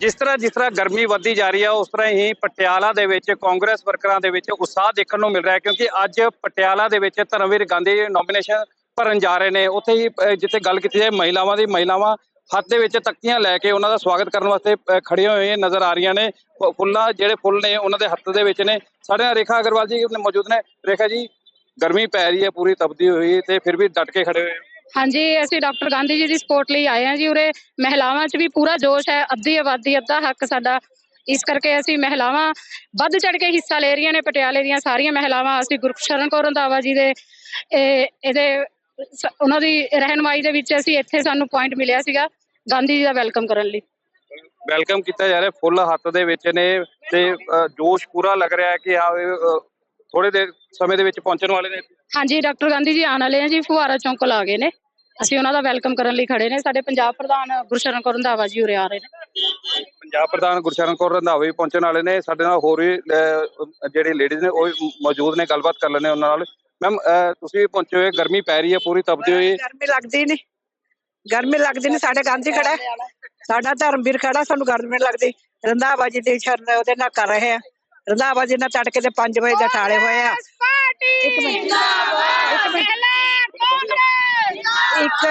ਜਿਸ ਤਰ੍ਹਾਂ ਜਿਸ ਤਰ੍ਹਾਂ ਗਰਮੀ ਵੱਧਦੀ ਜਾ ਰਹੀ ਹੈ ਉਸ ਤਰ੍ਹਾਂ ਹੀ ਪਟਿਆਲਾ ਦੇ ਵਿੱਚ ਕਾਂਗਰਸ ਵਰਕਰਾਂ ਦੇ ਵਿੱਚ ਉਤਸ਼ਾਹ ਦੇਖਣ ਨੂੰ ਮਿਲ ਰਿਹਾ ਹੈ, ਕਿਉਂਕਿ ਅੱਜ ਪਟਿਆਲਾ ਦੇ ਵਿੱਚ ਧਰਮਵੀਰ ਗਾਂਧੀ ਨੋਮੀਨੇਸ਼ਨ ਭਰਨ ਜਾ ਰਹੇ ਨੇ। ਉੱਥੇ ਹੀ ਜਿੱਥੇ ਗੱਲ ਕੀਤੀ ਜਾਏ ਮਹਿਲਾਵਾਂ ਦੀ, ਮਹਿਲਾਵਾਂ ਹੱਥ ਦੇ ਵਿੱਚ ਤਖਤੀਆਂ ਲੈ ਕੇ ਉਹਨਾਂ ਦਾ ਸਵਾਗਤ ਕਰਨ ਵਾਸਤੇ ਖੜੀਆਂ ਹੋਈਆਂ ਨਜ਼ਰ ਆ ਰਹੀਆਂ ਨੇ। ਫੁੱਲਾਂ, ਜਿਹੜੇ ਫੁੱਲ ਨੇ, ਉਹਨਾਂ ਦੇ ਹੱਥ ਦੇ ਵਿੱਚ ਨੇ। ਸਾਡੇ ਨਾਲ ਰੇਖਾ ਅਗਰਵਾਲ ਜੀ ਮੌਜੂਦ ਨੇ। ਰੇਖਾ ਜੀ, ਗਰਮੀ ਪੈ ਰਹੀ ਹੈ, ਪੂਰੀ ਤਪਦੀ ਹੋਈ ਤੇ ਫਿਰ ਵੀ ਡਟ ਕੇ ਖੜੇ ਹੋਏ ਹਾਂਜੀ, ਅਸੀਂ ਡਾਕਟਰ ਗਾਂਧੀ ਜੀ ਦੀ ਸਪੋਰਟ ਲਈ ਆਏ ਹਾਂ ਜੀ ਉਰੇ। ਮਹਿਲਾਵਾਂ 'ਚ ਵੀ ਪੂਰਾ ਜੋਸ਼ ਹੈ, ਅੱਧੀ ਆਬਾਦੀ, ਅੱਧਾ ਹੱਕ ਸਾਡਾ। ਇਸ ਕਰਕੇ ਅਸੀਂ ਮਹਿਲਾਵਾਂ ਵੱਧ ਚੜ ਕੇ ਹਿੱਸਾ ਲੈ ਰਹੀਆਂ ਨੇ, ਪਟਿਆਲੇ ਦੀਆਂ ਸਾਰੀਆਂ ਮਹਿਲਾਵਾਂ। ਅਸੀਂ ਗੁਰਸ਼ਰਨ ਕੌਰ ਰੰਧਾਵਾ ਜੀ ਦੇ ਇਹਦੇ ਉਹਨਾਂ ਦੀ ਰਹਿਨਮਾਈ ਦੇ ਵਿੱਚ ਅਸੀਂ ਇੱਥੇ ਸਾਨੂੰ ਪੁਆਇੰਟ ਮਿਲਿਆ ਸੀਗਾ। ਗਾਂਧੀ ਜੀ ਦਾ ਵੈਲਕਮ ਕਰਨ ਲਈ। ਵੈਲਕਮ ਕੀਤਾ ਜਾ ਰਿਹਾ, ਫੁੱਲ ਹੱਥ ਦੇ ਵਿੱਚ ਨੇ ਤੇ ਜੋਸ਼ ਪੂਰਾ ਲੱਗ ਰਿਹਾ ਹੈ ਕਿ ਆ ਥੋੜੇ ਦੇਰ ਸਮੇਂ ਦੇ ਵਿੱਚ ਪਹੁੰਚਣ ਵਾਲੇ ਨੇ। ਹਾਂਜੀ ਡਾਕਟਰ ਗਾਂਧੀ ਜੀ ਆਉਣ ਵਾਲੇ ਆ ਜੀ ਫੁਹਾਰਾ ਚੌਂਕ ਆ ਗਏ ਨੇ। ਅਸੀਂ ਉਹਨਾਂ ਦਾ ਵੈਲਕਮ ਕਰਨ ਲਈ ਖੜੇ ਨੇ। ਸਾਡੇ ਪੰਜਾਬ ਪ੍ਰਧਾਨ ਗੁਰਸ਼ਰਨ ਕੌਰ ਰੰਧਾਵਾ ਜੀ ਉਰੇ ਆ ਰਹੇ ਨੇ। ਪੰਜਾਬ ਪ੍ਰਧਾਨ ਗੁਰਸ਼ਰਨ ਕੌਰ ਰੰਧਾਵੇ ਵੀ ਪਹੁੰਚਣ ਵਾਲੇ ਨੇ। ਸਾਡੇ ਨਾਲ ਹੋਰ ਵੀ ਜਿਹੜੇ ਲੇਡੀਜ਼ ਨੇ ਉਹ ਵੀ ਮੌਜੂਦ ਨੇ ਗੱਲਬਾਤ ਕਰ ਲੈਣੇ ਉਹਨਾਂ ਨਾਲ। ਮੈਮ ਤੁਸੀਂ ਵੀ ਪਹੁੰਚੇ ਹੋਏ ਗਰਮੀ ਪੈ ਰਹੀ ਹੈ ਪੂਰੀ ਤਪਦੀ ਹੋਈ ਗਰਮੀ ਲੱਗਦੀ ਨਹੀਂ ਗਰਮੀ ਲੱਗਦੀ ਨਹੀਂ ਸਾਡੇ ਗਾਂਧੀ ਖੜਾ ਹੈ। ਸਾਡਾ ਧਰਮਵੀਰ ਖੜਾ ਸਾਨੂੰ ਗਰਮੀ ਨੀ ਲੱਗਦੀ। ਰੰਧਾਵਾ ਜੀ ਦੀ ਸ਼ਰਨ ਉਹਦੇ ਨਾਲ ਕਰ ਰਹੇ ਆ। ਰੰਧਾਵਾ ਜੀ ਨਾਲ ਤੜਕੇ ਦੇ 5 ਵਜੇ ਦੇ ਠਾਲੇ ਹੋਏ ਆ। ਇੱਕ ਮਿੰਟ। ਇੱਕ ਮਿੰਟ। ਇੱਕ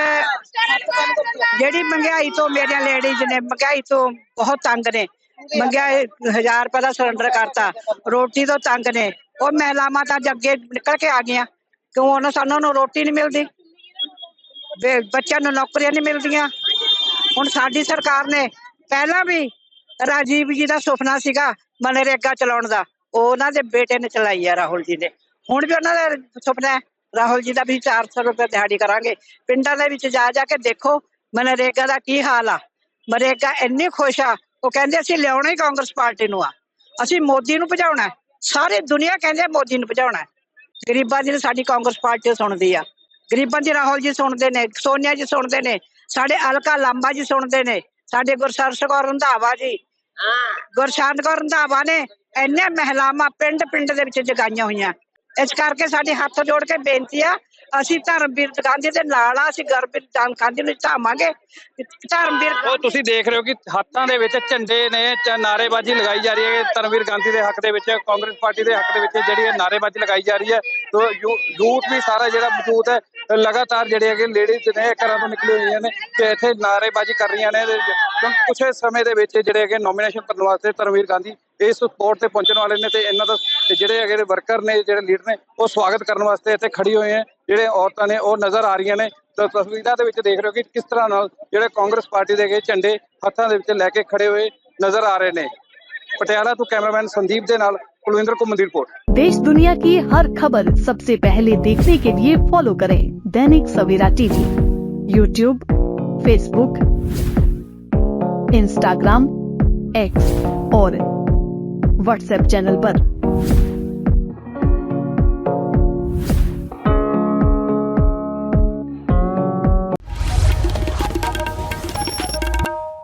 ਜਿਹੜੀ ਮਹਿੰਗਾਈ ਤੋਂ ਮੇਰੀਆਂ ਲੇਡੀਜ਼ ਨੇ ਮਹਿੰਗਾਈ ਤੋਂ ਬਹੁਤ ਤੰਗ ਨੇ। ਮਹਿੰਗਾਈ 1000 ਰੁਪਏ ਦਾ ਸਿਲੰਡਰ ਕਰਤਾ। ਰੋਟੀ ਤੋਂ ਤੰਗ ਨੇ। ਉਹ ਮਹਿਲਾਵਾਂ ਤਾਂ ਅੱਜ ਅੱਗੇ ਨਿਕਲ ਕੇ ਆ ਗਈਆਂ। ਕਿਉਂ? ਉਹਨਾਂ ਸਾਨੂੰ ਨੂੰ ਰੋਟੀ ਨਹੀਂ ਮਿਲਦੀ। ਬੱਚਿਆਂ ਨੂੰ ਨੌਕਰੀਆਂ ਨਹੀਂ ਮਿਲਦੀਆਂ। ਹੁਣ ਸਾਡੀ ਸਰਕਾਰ ਨੇ ਪਹਿਲਾਂ ਵੀ ਰਾਜੀਵ ਜੀ ਦਾ ਸੁਪਨਾ ਸੀਗਾ ਮਨਰੇਗਾ ਚਲਾਉਣ ਦਾ। ਉਹ ਉਹਨਾਂ ਦੇ ਬੇਟੇ ਨੇ ਚਲਾਈ ਆ ਰਾਹੁਲ ਜੀ ਨੇ ਹੁਣ ਵੀ ਉਹਨਾਂ ਦਾ ਸੁਪਨਾ ਹੈ, ਰਾਹੁਲ ਜੀ ਦਾ ਵੀ 400 ਰੁਪਏ ਦਿਹਾੜੀ ਕਰਾਂਗੇ। ਪਿੰਡਾਂ ਦੇ ਵਿੱਚ ਜਾ ਜਾ ਕੇ ਦੇਖੋ ਮਨਰੇਗਾ ਦਾ ਕੀ ਹਾਲ ਆ। ਮਨਰੇਗਾ ਇੰਨੀ ਖੁਸ਼ ਆ, ਉਹ ਕਹਿੰਦੇ ਅਸੀਂ ਲਿਆਉਣਾ ਹੀ ਕਾਂਗਰਸ ਪਾਰਟੀ ਨੂੰ ਆ। ਅਸੀਂ ਮੋਦੀ ਨੂੰ ਭਜਾਉਣਾ ਹੈ। ਸਾਰੀ ਦੁਨੀਆ ਕਹਿੰਦੇ ਮੋਦੀ ਨੂੰ ਭਜਾਉਣਾ ਗਰੀਬਾਂ ਦੀ ਸਾਡੀ ਕਾਂਗਰਸ ਪਾਰਟੀ ਸੁਣਦੀ ਆ। ਗਰੀਬਾਂ ਦੀ ਰਾਹੁਲ ਜੀ ਸੁਣਦੇ ਨੇ, ਸੋਨੀਆ ਜੀ ਸੁਣਦੇ ਨੇ, ਸਾਡੇ ਅਲਕਾ ਲਾਂਬਾ ਜੀ ਸੁਣਦੇ ਨੇ, ਸਾਡੇ ਗੁਰਸਰਸ ਕੌਰ ਰੰਧਾਵਾ ਜੀ। ਗੁਰਸ਼ਾਂਤ ਕੌਰ ਰੰਧਾਵਾ ਨੇ ਇੰਨੇ ਮਹਿਲਾਵਾਂ ਪਿੰਡ ਪਿੰਡ ਦੇ ਵਿੱਚ ਜਗਾਈਆਂ ਹੋਈਆਂ। ਇਸ ਕਰਕੇ ਸਾਡੀ ਹੱਥ ਜੋੜ ਕੇ ਬੇਨਤੀ ਆ ਅਸੀਂ ਧਰਮਵੀਰ ਗਾਂਧੀ ਦੇ ਨਾਲ ਆ ਅਸੀਂ ਗਰਬੀਰ ਗਾਂਧੀ ਨੂੰ ਧਾਵਾਂਗੇ ਧਰਮਵੀਰ ਉਹ ਤੁਸੀਂ ਦੇਖ ਰਹੇ ਹੋ ਕਿ ਹੱਥਾਂ ਦੇ ਵਿੱਚ ਝੰਡੇ ਨੇ ਚ ਨਾਰੇਬਾਜ਼ੀ ਲਗਾਈ ਜਾ ਰਹੀ ਹੈ। ਧਰਮਵੀਰ ਗਾਂਧੀ ਦੇ ਹੱਕ ਦੇ ਵਿੱਚ ਕਾਂਗਰਸ ਪਾਰਟੀ ਦੇ ਹੱਕ ਦੇ ਵਿੱਚ ਜਿਹੜੀ ਇਹ ਨਾਰੇਬਾਜ਼ੀ ਲਗਾਈ ਜਾ ਰਹੀ ਹੈ। ਤੋ ਯੂਥ ਵੀ ਸਾਰਾ ਜਿਹੜਾ ਮੌਜੂਦ ਹੈ ਲਗਾਤਾਰ ਜਿਹੜੇ ਹੈਗੇ ਲੇਡੀਜ਼ ਨੇ ਘਰਾਂ ਤੋਂ ਨਿਕਲੀ ਹੋਈਆਂ ਨੇ ਤੇ ਇੱਥੇ ਨਾਰੇਬਾਜ਼ੀ ਕਰ ਰਹੀਆਂ ਨੇ। ਕੁਛ ਸਮੇਂ ਦੇ ਵਿੱਚ ਜਿਹੜੇ ਹੈਗੇ ਨੋਮੀਨੇਸ਼ਨ ਕਰਨ ਵਾਸਤੇ ਧਰਮਵੀਰ ਗਾਂਧੀ ਇਸ ਸਪੋਰਟ ਤੇ ਪਹੁੰਚਣ ਵਾਲੇ ਨੇ ਤੇ ਇਹਨਾਂ ਦਾ ਜਿਹੜੇ ਹੈਗੇ ਵਰਕਰ ਨੇ, ਜਿਹੜੇ ਲੀਡਰ ਨੇ, ਉਹ ਸਵਾਗਤ ਕਰਨ ਵਾਸਤੇ ਇੱਥੇ ਖੜੀ ਹੋਏ ਹੈ। ਜਿਹੜੇ ਔਰਤਾਂ ਨੇ, ਉਹ ਨਜ਼ਰ ਆ ਰਹੀਆਂ ਨੇ। ਤਾਂ ਤਸਵੀਰਾਂ ਦੇ ਵਿੱਚ ਦੇਖ ਰਹੇ ਹੋ ਕਿ ਕਿਸ ਤਰ੍ਹਾਂ ਨਾਲ ਜਿਹੜੇ ਕਾਂਗਰਸ ਪਾਰਟੀ ਦੇ ਗਏ ਝੰਡੇ ਹੱਥਾਂ ਦੇ ਵਿੱਚ ਲੈ ਕੇ ਖੜੇ ਹੋਏ ਨਜ਼ਰ ਆ ਰਹੇ ਨੇ। ਪਟਿਆਲਾ ਤੋਂ ਕੈਮਰਾਮੈਨ संदीप ਦੇ ਨਾਲ कुलविंदर कुमार रिपोर्ट देश दुनिया की हर खबर सबसे पहले देखने के लिए फॉलो करें Dainik Savera TV YouTube Facebook Instagram X और व्हाट्सएप चैनल पर।